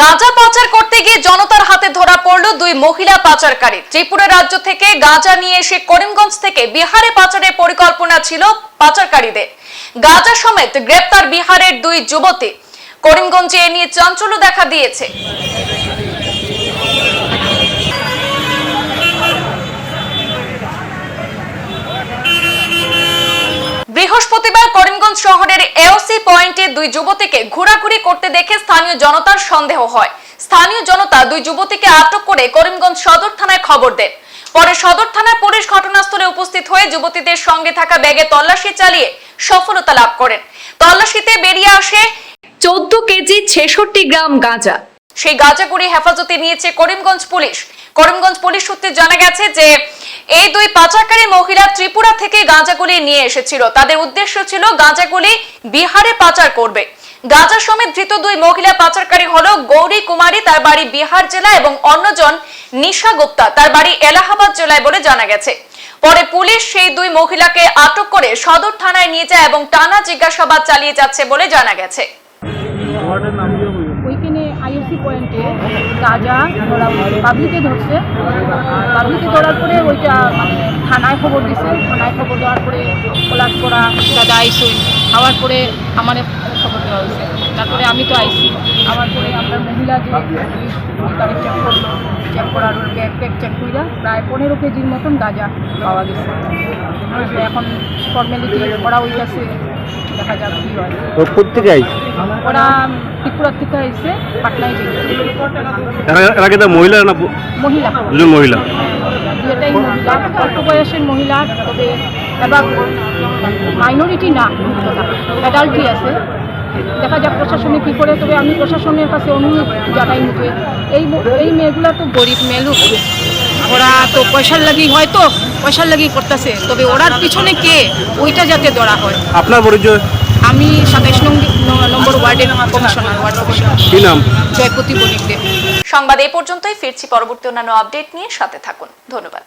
গাঁজা পাচার করতে গিয়ে জনতার হাতে ধরা পড়ল দুই মহিলা পাচারকারী। ত্রিপুরা রাজ্য থেকে গাঁজা নিয়ে এসে করিমগঞ্জ থেকে বিহারে পাচারের পরিকল্পনা ছিল পাচারকারীদের। গাঁজা সমেত গ্রেপ্তার বিহারের দুই যুবতী। করিমগঞ্জে এ নিয়ে চাঞ্চল্য দেখা দিয়েছে। বৃহস্পতিবার করিমগঞ্জ শহরের এওসি পয়েন্টে দুই যুবতীকে ঘোরাঘুরি করতে দেখে স্থানীয় জনতার সন্দেহ হয়। স্থানীয় জনতা দুই যুবতীকে আটক করে করিমগঞ্জ সদর থানায় খবর দেন। পরে সদর থানার পুলিশ ঘটনাস্থলে উপস্থিত হয়ে যুবতীদের সঙ্গে থাকা ব্যাগে তল্লাশি চালিয়ে সফলতা লাভ করেন। তল্লাশিতে বেরিয়ে আসে চোদ্দ কেজি ছেষট্টি গ্রাম গাঁজা। সেই গাঁজাগুড়ি হেফাজতে নিয়েছে করিমগঞ্জ পুলিশ। করিমগঞ্জ পুলিশ সূত্রে জানা গেছে যে এই দুই পাচারকারী মহিলা ত্রিপুরা থেকে গাঁজাগুলি নিয়ে এসেছিল। তাদের উদ্দেশ্য ছিল গাঁজাগুলি বিহারে পাচার করবে। গাঁজা সমেত ধৃত দুই মহিলা পাচারকারী হলো গৌরী কুমারী, তার বাড়ি বিহার জেলা, এবং অন্যজন নিশা গুপ্তা, তার বাড়ি এলাহাবাদ জেলায় বলে জানা গেছে। পরে পুলিশ সেই দুই মহিলাকে আটক করে সদর থানায় নিয়ে যায় এবং টানা জিজ্ঞাসাবাদ চালিয়ে যাচ্ছে বলে জানা গেছে। ওইখানে আইওসি পয়েন্টে গাঁজা ধরা পাবলিকে ধরছে। পাবলিকে ধরার পরে ওইটা মানে থানায় খবর দিছে। থানায় খবর দেওয়ার পরে পলাশ করা, দাদা আইসুন হওয়ার পরে আমার খবর দেওয়া হয়েছে। তারপরে আমি তো আইসি। আমার পরে আমরা মহিলা যে গাড়ি চেক করল চেক করার ব্যাগ ট্যাগ চেক কইরা প্রায় পনেরো কেজির মতন গাজা পাওয়া গেছে। এখন ফর্মালিটি করা হইতেছে। দেখা যাক কী হয়। ও কোথেকে আইছে? ওরা ত্রিপুরা থেকে এসে পাটনায় এরা এরা কিন্তু মহিলা না মহিলা। দুজন মহিলা। দুটাই মহিলা। অল্প বয়সের মহিলা তবে এবার মাইনরিটি না অ্যাডাল্টই আছে। দেখা যাক প্রশাসনে কী করে তবে আমি প্রশাসনের কাছে অনুরোধ জানাই মুখে। এই এই মেয়েগুলা তো গরিব মেলুক ওরা তো পয়সার লাগি হয় তো পয়সার লাগি করতেছে। তবে ওরার পিছনে কে? ওইটা যাতে ধরা হয়। আপনার পরিচয়? আমি সাতাইশ নম্বর ওয়ার্ডের কমিশনার ওয়ার্ড কমিশনার। কি নাম? জয়পতি বণিক দেব সংবাদ এই পর্যন্তই ফিরছি পরবর্তী অন্যান্য আপডেট নিয়ে সাথে থাকুন। ধন্যবাদ।